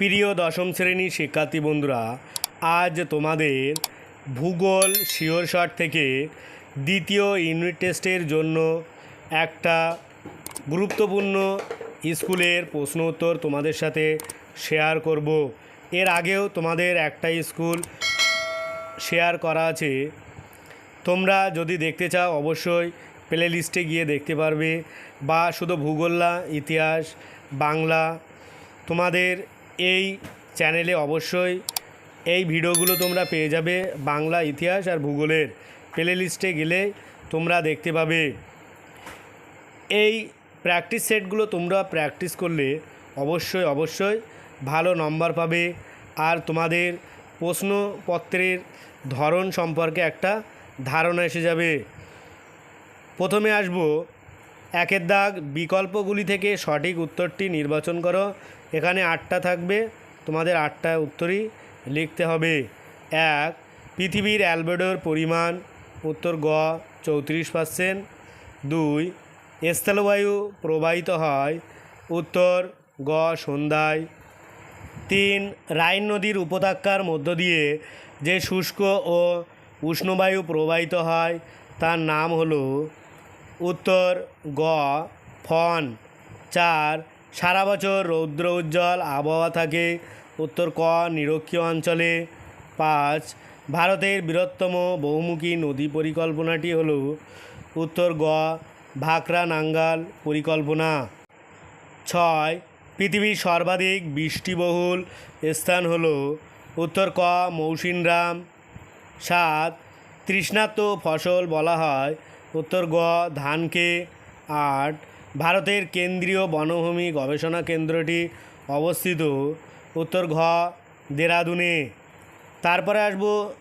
প্রিয় দশম শ্রেণির শিক্ষার্থী বন্ধুরা, আজ তোমাদের ভূগোল শিওর শট থেকে দ্বিতীয় ইউনিট টেস্টের জন্য একটা গুরুত্বপূর্ণ স্কুলের প্রশ্ন উত্তর তোমাদের সাথে শেয়ার করব। এর আগেও তোমাদের একটা স্কুল শেয়ার করা আছে। তোমরা যদি দেখতে চাও, অবশ্যই প্লে লিস্টে গিয়ে দেখতে পারবে। বা শুধু ভূগোল্লা ইতিহাস, বাংলা, তোমাদের এই চ্যানেলে অবশ্যই এই ভিডিওগুলো তোমরা পেয়ে যাবে বাংলা ইতিহাস আর ভূগোলের প্লে লিস্টে গেলে তোমরা দেখতে পাবে। এই প্র্যাকটিস সেটগুলো তোমরা প্র্যাকটিস করলে অবশ্যই অবশ্যই ভালো নম্বর পাবে আর তোমাদের প্রশ্নপত্রের ধরন সম্পর্কে একটা ধারণা এসে যাবে। প্রথমে আসব একের দাগ, বিকল্পগুলি থেকে সঠিক উত্তরটি নির্বাচন করো। এখানে আটটা থাকবে, তোমাদের আটটা উত্তরই লিখতে হবে। এক, পৃথিবীর অ্যালবেডোর পরিমাণ, উত্তর গ, চৌত্রিশ পার্সেন্ট দুই, স্থলবায়ু প্রবাহিত হয়, উত্তর গ, সন্ধ্যায়। তিন, রাইন নদীর উপত্যকার মধ্য দিয়ে যে শুষ্ক ও উষ্ণবায়ু প্রবাহিত হয়, তার নাম হলো উত্তর গ ফন চার, সারা বছর রৌদ্র উজ্জ্বল, আবহাওয়া থাকে। উত্তর ক, নিরক্ষীয় অঞ্চলে। পাঁচ, ভারতের বৃহত্তম বহুমুখী নদী পরিকল্পনাটি হল, উত্তর গ, ভাকরা নাঙ্গাল পরিকল্পনা। ছয়, পৃথিবীর সর্বাধিক বৃষ্টিবহুল স্থান হলো, উত্তর ক, মৌসিনরাম। সাত, তৃষ্ণার্ত ফসল বলা হয় উত্তর গ ধানকে আট, ভারতের কেন্দ্রীয় বনভূমি গবেষণা কেন্দ্রটি অবস্থিত উত্তর ঘ দেরাদুনে। তারপরে আসব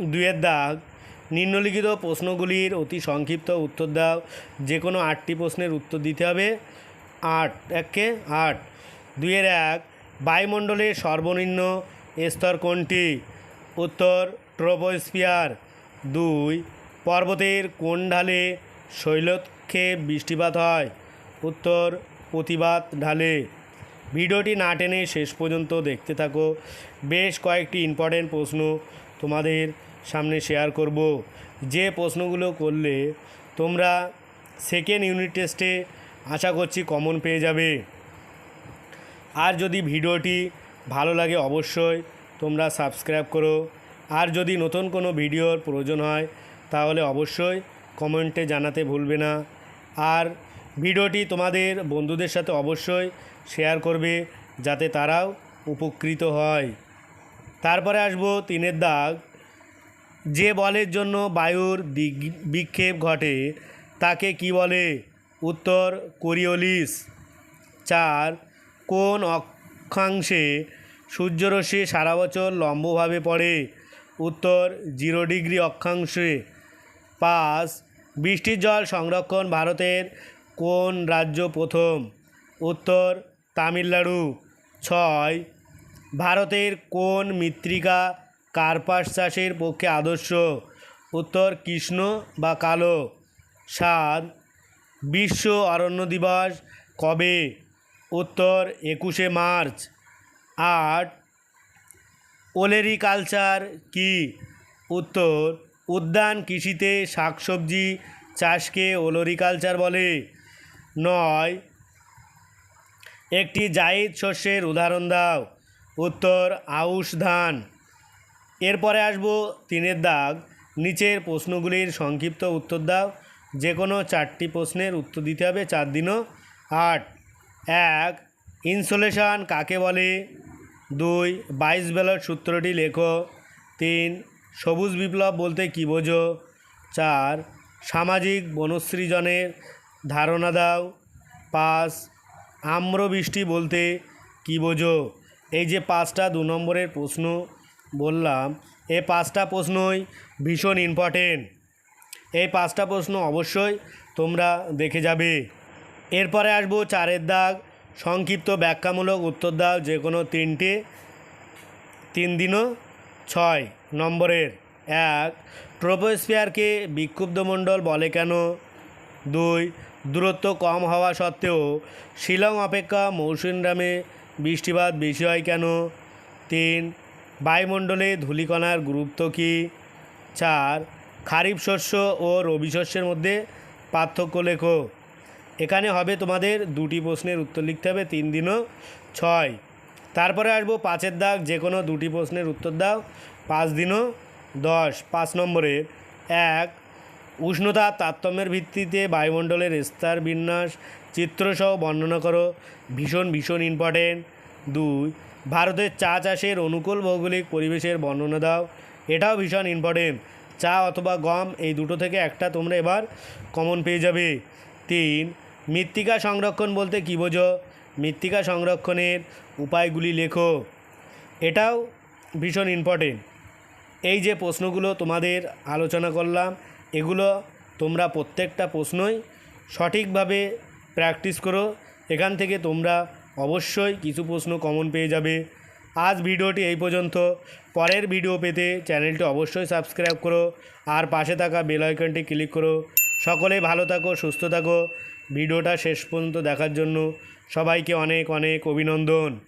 দুয়ের দাগ। নিম্নলিখিত প্রশ্নগুলির অতি সংক্ষিপ্ত উত্তর দাও। যে কোনো আটটি প্রশ্নের উত্তর দিতে হবে। আট, একে আট। দুইয়ের এক, বায়ুমণ্ডলের সর্বনিম্ন স্তর কোনটি? উত্তর ট্রোপোস্ফিয়ার। দুই পর্বতের কোন ঢালে শৈলক্ষে বৃষ্টিপাত হয়? উত্তর, প্রতিবাদ ঢালে। ভিডিওটি না টেনে শেষ পর্যন্ত দেখতে থাকো। বেশ কয়েকটি ইম্পর্টেন্ট প্রশ্ন তোমাদের সামনে শেয়ার করব। যে প্রশ্নগুলো করলে তোমরা সেকেন্ড ইউনিট টেস্টে আশা করছি কমন পেয়ে যাবে। আর যদি ভিডিওটি ভালো লাগে অবশ্যই তোমরা সাবস্ক্রাইব করো। আর যদি নতুন কোনো ভিডিওর প্রয়োজন হয় তাহলে অবশ্যই কমেন্টে জানাতে ভুলবে না। আর ভিডিওটি তোমাদের বন্ধুদের সাথে অবশ্যই শেয়ার করবে যাতে তারাও উপকৃত হয়। তারপরে আসব তিনের দাগ। যে বলের জন্য বায়ুর বিক্ষেপ ঘটে, তাকে কি বলে? উত্তর, কোরিওলিস। চার, কোন অক্ষাংশে সূর্যরশ্মি সারা বছর লম্বভাবে পড়ে? উত্তর, জিরো ডিগ্রি অক্ষাংশে। পাঁচ বৃষ্টির জল সংরক্ষণ ভারতের কোন রাজ্য প্রথম? উত্তর, তামিলনাড়ু। ছয়, ভারতের কোন মৃত্তিকা কার্পাস চাষের পক্ষে আদর্শ? উত্তর, কৃষ্ণ বা কালো। সাত, বিশ্ব অরণ্য দিবস কবে? উত্তর, একুশে মার্চ। আট, ওলেরিকালচার কি? উত্তর উদ্যান কৃষিতে শাকসবজি চাষকে ওলোরিকালচার বলে। নয়, একটি জায়িদ শস্যের উদাহরণ দাও। উত্তর, আউশ ধান। এরপরে আসব তিনের দাগ। নিচের প্রশ্নগুলির সংক্ষিপ্ত উত্তর দাও। যে কোনো চারটি প্রশ্নের উত্তর দিতে হবে চার দিনও। আট, এক, ইনসোলেশন কাকে বলে? দুই, বাইশ বেলার সূত্রটি লেখো। তিন সবুজ বিপ্লব বলতে কী বোঝো? চার, সামাজিক বনসৃজনের ধারণা দাও। পাঁচ আম্রবৃষ্টি বলতে কী বোঝো? এই যে পাঁচটা দু নম্বরের প্রশ্ন বললাম এই পাঁচটা প্রশ্নই ভীষণ ইম্পর্টেন্ট এই পাঁচটা প্রশ্ন অবশ্যই তোমরা দেখে যাবে। এরপরে আসব চারের দাগ, সংক্ষিপ্ত ব্যাখ্যামূলক উত্তর দাও যে কোনো তিনটে, তিন দিনও ছয় নম্বরের এক, ট্রোপোস্ফিয়ারকে বিক্ষুব্ধ মণ্ডল বলে কেন? দুই, দূরত্ব কম হওয়া সত্ত্বেও শিলং অপেক্ষা মৌসুমরামে বৃষ্টিপাত বেশি হয় কেন? তিন, বায়ুমণ্ডলে ধূলিকণার গুরুত্ব কী? চার, খারিফ শস্য ও রবি শস্যের মধ্যে পার্থক্য লেখো। এখানে হবে তোমাদের দুটি প্রশ্নের উত্তর লিখতে হবে, তিন দিনও ছয়। তারপরে আসব পাঁচের দাগ, যে কোনো দুটি প্রশ্নের উত্তর দাও। পাঁচ দিনও দশ, পাঁচ নম্বরে এক, উষ্ণতা তারতম্যের ভিত্তিতে বায়ুমণ্ডলের স্তর বিন্যাস, চিত্রসহ বর্ণনা করো। ভীষণ ভীষণ ইম্পর্টেন্ট দুই, ভারতের চা চাষের অনুকূল ভৌগোলিক পরিবেশের বর্ণনা দাও। এটাও ভীষণ ইম্পর্টেন্ট চা অথবা গম, এই দুটো থেকে একটা তোমরা এবার কমন পেয়ে যাবে। তিন, মৃত্তিকা সংরক্ষণ বলতে কী বোঝো? মৃত্তিকা সংরক্ষণের উপায়গুলি লেখো। এটাও ভীষণ ইম্পর্টেন্ট এই যে প্রশ্নগুলো তোমাদের আলোচনা করলাম, এগুলো তোমরা প্রত্যেকটা প্রশ্নই সঠিকভাবে প্র্যাকটিস করো। এখান থেকে তোমরা অবশ্যই কিছু প্রশ্ন কমন পেয়ে যাবে। আজ ভিডিওটি এই পর্যন্ত। পরের ভিডিও পেতে চ্যানেলটি অবশ্যই সাবস্ক্রাইব করো আর পাশে থাকা বেল আইকনটি ক্লিক করো। সকলে ভালো থাকো, সুস্থ থাকো। ভিডিওটা শেষ পর্যন্ত দেখার জন্য সবাইকে অনেক অনেক অভিনন্দন।